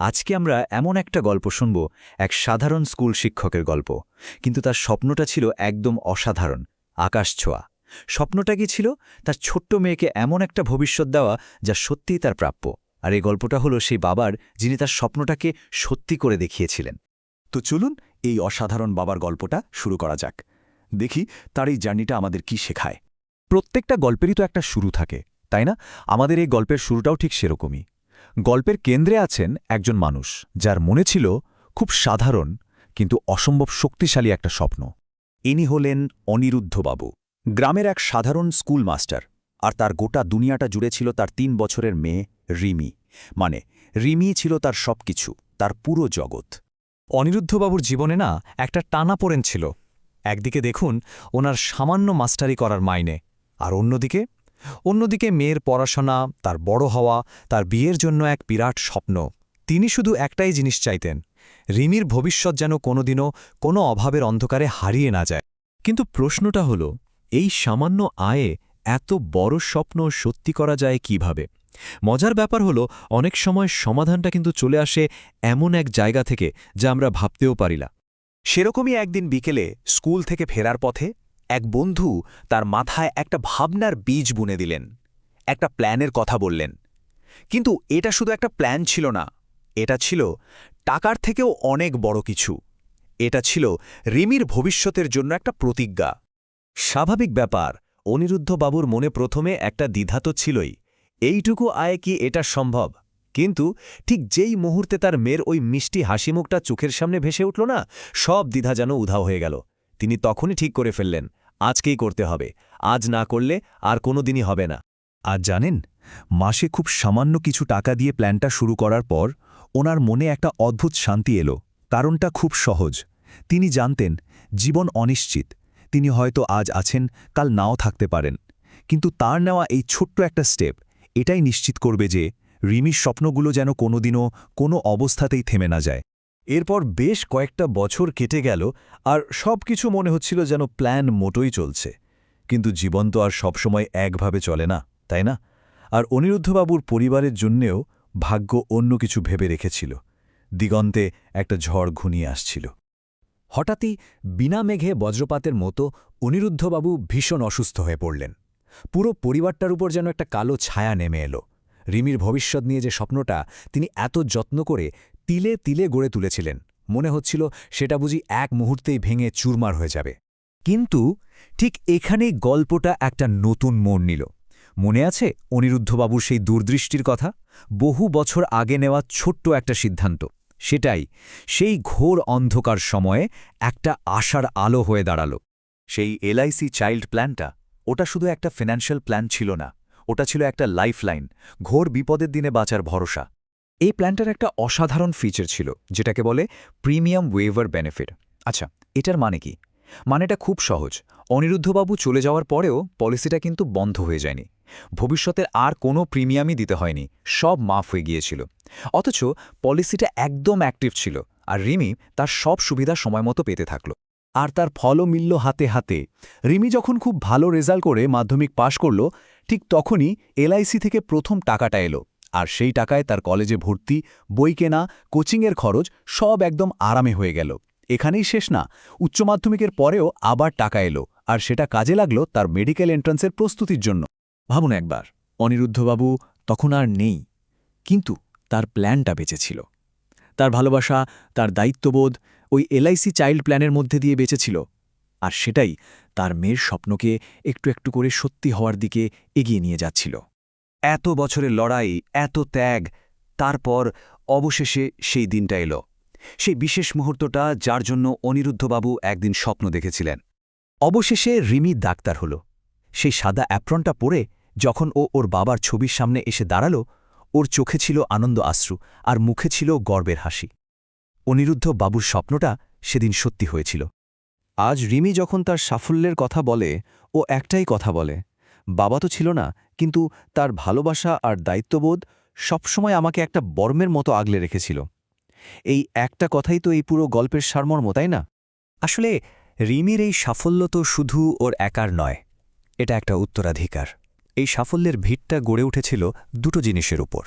আজকে আমরা এমন একটা গল্প শুনব, এক সাধারণ স্কুল শিক্ষকের গল্প। কিন্তু তার স্বপ্নটা ছিল একদম অসাধারণ, আকাশ ছোঁয়া। স্বপ্নটা কি ছিল? তার ছোট্ট মেয়েকে এমন একটা ভবিষ্যৎ দেওয়া যা সত্যিই তার প্রাপ্য। আর এই গল্পটা হলো সেই বাবার, যিনি তার স্বপ্নটাকে সত্যি করে দেখিয়েছিলেন। তো চলুন এই অসাধারণ বাবার গল্পটা শুরু করা যাক। দেখি তার এই জার্নিটা আমাদের কি শেখায়। প্রত্যেকটা গল্পেরই তো একটা শুরু থাকে, তাই না? আমাদের এই গল্পের শুরুটাও ঠিক সেরকমই। গল্পের কেন্দ্রে আছেন একজন মানুষ, যার মনে ছিল খুব সাধারণ, কিন্তু অসম্ভব শক্তিশালী একটা স্বপ্ন। ইনি হলেন অনিরুদ্ধবাবু, গ্রামের এক সাধারণ স্কুল মাস্টার আর তার গোটা দুনিয়াটা জুড়ে ছিল তার তিন বছরের মেয়ে রিমি। মানে রিমি ছিল তার সবকিছু, তার পুরো জগৎ। অনিরুদ্ধবাবুর জীবনে না একটা টানা পড়েন ছিল। একদিকে দেখুন, ওনার সামান্য মাস্টারি করার মাইনে, আর অন্যদিকে অন্যদিকে মেয়ের পড়াশোনা, তার বড় হওয়া, তার বিয়ের জন্য এক বিরাট স্বপ্ন। তিনি শুধু একটাই জিনিস চাইতেন, রিমির ভবিষ্যৎ যেন কোনোদিনও কোনো অভাবের অন্ধকারে হারিয়ে না যায়। কিন্তু প্রশ্নটা হল, এই সামান্য আয়ে এত বড় স্বপ্ন সত্যি করা যায় কীভাবে? মজার ব্যাপার হলো, অনেক সময় সমাধানটা কিন্তু চলে আসে এমন এক জায়গা থেকে যা আমরা ভাবতেও পারি না। সেরকমই একদিন বিকেলে স্কুল থেকে ফেরার পথে এক বন্ধু তার মাথায় একটা ভাবনার বীজ বুনে দিলেন, একটা প্ল্যানের কথা বললেন। কিন্তু এটা শুধু একটা প্ল্যান ছিল না, এটা ছিল টাকার থেকেও অনেক বড় কিছু। এটা ছিল রিমির ভবিষ্যতের জন্য একটা প্রতিজ্ঞা। স্বাভাবিক ব্যাপার, অনিরুদ্ধবাবুর মনে প্রথমে একটা দ্বিধা তো ছিলই, এইটুকু আয় কি এটা সম্ভব? কিন্তু ঠিক যেই মুহূর্তে তার মেয়ের ওই মিষ্টি হাসিমুখটা চোখের সামনে ভেসে উঠল না, সব দ্বিধা যেন উধাও হয়ে গেল। তিনি তখনই ঠিক করে ফেললেন, আজকেই করতে হবে, আজ না করলে আর কোনো দিনই হবে না। আর জানেন, মাসে খুব সামান্য কিছু টাকা দিয়ে প্ল্যানটা শুরু করার পর ওনার মনে একটা অদ্ভুত শান্তি এলো, কারণটা খুব সহজ। তিনি জানতেন, জীবন অনিশ্চিত, তিনি হয়তো আজ আছেন, কাল নাও থাকতে পারেন। কিন্তু তার নেওয়া এই ছোট্ট একটা স্টেপ, এটাই নিশ্চিত করবে যে রিমির স্বপ্নগুলো যেন কোনোদিনও কোনো অবস্থাতেই থেমে না যায়। এরপর বেশ কয়েকটা বছর কেটে গেল আর সব কিছু মনে হচ্ছিল যেন প্ল্যান মোটোই চলছে। কিন্তু জীবন তো আর সবসময় একভাবে চলে না, তাই না? আর অনিরুদ্ধবাবুর পরিবারের জন্যেও ভাগ্য অন্য কিছু ভেবে রেখেছিল। দিগন্তে একটা ঝড় ঘুনিয়ে আসছিল। হঠাৎই বিনা মেঘে বজ্রপাতের মতো অনিরুদ্ধবাবু ভীষণ অসুস্থ হয়ে পড়লেন। পুরো পরিবারটার উপর যেন একটা কালো ছায়া নেমে এলো। রিমির ভবিষ্যৎ নিয়ে যে স্বপ্নটা তিনি এত যত্ন করে তিলে তিলে গড়ে তুলেছিলেন। মনে হচ্ছিল সেটা বুঝি এক মুহূর্তেই ভেঙে চুরমার হয়ে যাবে। কিন্তু ঠিক এখানেই গল্পটা একটা নতুন মোড় নিল। মনে আছে অনিরুদ্ধবাবুর সেই দূরদৃষ্টির কথা? বহু বছর আগে নেওয়া ছোট্ট একটা সিদ্ধান্ত। সেটাই, সেই ঘোর অন্ধকার সময়ে একটা আশার আলো হয়ে দাঁড়াল। সেই এলআইসি চাইল্ড প্ল্যানটা, ওটা শুধু একটা ফিনান্সিয়াল প্ল্যান ছিল না, ওটা ছিল একটা লাইফলাইন, ঘোর বিপদের দিনে বাঁচার ভরসা। এই প্ল্যানটার একটা অসাধারণ ফিচার ছিল, যেটাকে বলে প্রিমিয়াম ওয়েভার বেনিফিট আচ্ছা এটার মানে কি? মানেটা খুব সহজ। অনিরুদ্ধবাবু চলে যাওয়ার পরেও পলিসিটা কিন্তু বন্ধ হয়ে যায়নি। ভবিষ্যতের আর কোনো প্রিমিয়ামই দিতে হয়নি, সব মাফ হয়ে গিয়েছিল। অথচ পলিসিটা একদম অ্যাক্টিভ ছিল আর রিমি তার সব সুবিধা সময়মতো পেতে থাকল। আর তার ফলও মিলল হাতে হাতে। রিমি যখন খুব ভালো রেজাল্ট করে মাধ্যমিক পাশ করল, ঠিক তখনই এলআইসি থেকে প্রথম টাকাটা এলো। আর সেই টাকায় তার কলেজে ভর্তি, বই কেনা, কোচিংয়ের খরচ সব একদম আরামে হয়ে গেল। এখানেই শেষ না। উচ্চ মাধ্যমিকের পরেও আবার টাকা এলো আর সেটা কাজে লাগল তার মেডিকেল এন্ট্রান্সের প্রস্তুতির জন্য। ভাবুন একবার, অনিরুদ্ধবাবু তখন আর নেই, কিন্তু তার প্ল্যানটা বেঁচেছিল। তার ভালোবাসা, তার দায়িত্ববোধ ওই এলআইসি চাইল্ড প্ল্যানের মধ্যে দিয়ে বেঁচেছিল আর সেটাই তার মেয়ের স্বপ্নকে একটু একটু করে সত্যি হওয়ার দিকে এগিয়ে নিয়ে যাচ্ছিল। এত বছরের লড়াই, এত ত্যাগ, তারপর অবশেষে সেই দিনটা এলো। সেই বিশেষ মুহূর্তটা যার জন্য অনিরুদ্ধবাবু একদিন স্বপ্ন দেখেছিলেন। অবশেষে রিমি ডাক্তার হল। সেই সাদা অ্যাপ্রনটা পরে যখন ও ওর বাবার ছবির সামনে এসে দাঁড়াল, ওর চোখে ছিল আনন্দ আশ্রু আর মুখে ছিল গর্বের হাসি। অনিরুদ্ধ বাবুর স্বপ্নটা সেদিন সত্যি হয়েছিল। আজ রিমি যখন তার সাফল্যের কথা বলে, ও একটাই কথা বলে, বাবা তো ছিল না কিন্তু তার ভালোবাসা আর দায়িত্ববোধ সবসময় আমাকে একটা বর্মের মতো আগলে রেখেছিল। এই একটা কথাই তো এই পুরো গল্পের সারমর্ম, তাই না? আসলে রিমির এই সাফল্য তো শুধু ওর একার নয়, এটা একটা উত্তরাধিকার। এই সাফল্যের ভিড়টা গড়ে উঠেছিল দুটো জিনিসের উপর,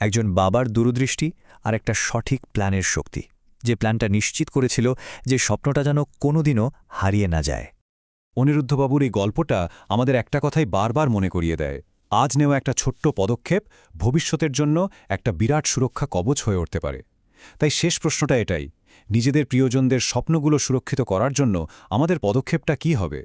একজন বাবার দূরদৃষ্টি আর একটা সঠিক প্ল্যানের শক্তি। যে প্ল্যানটা নিশ্চিত করেছিল যে স্বপ্নটা যেন কোনোদিনও হারিয়ে না যায়। অনিরুদ্ধবাবুর এই গল্পটা আমাদের একটা কথাই বারবার মনে করিয়ে দেয়। আজ নেওয়া একটা ছোট্ট পদক্ষেপ, ভবিষ্যতের জন্য একটা বিরাট সুরক্ষা কবচ হয়ে উঠতে পারে। তাই শেষ প্রশ্নটা এটাই, নিজেদের প্রিয়জনদের স্বপ্নগুলো সুরক্ষিত করার জন্য আমাদের পদক্ষেপটা কি হবে?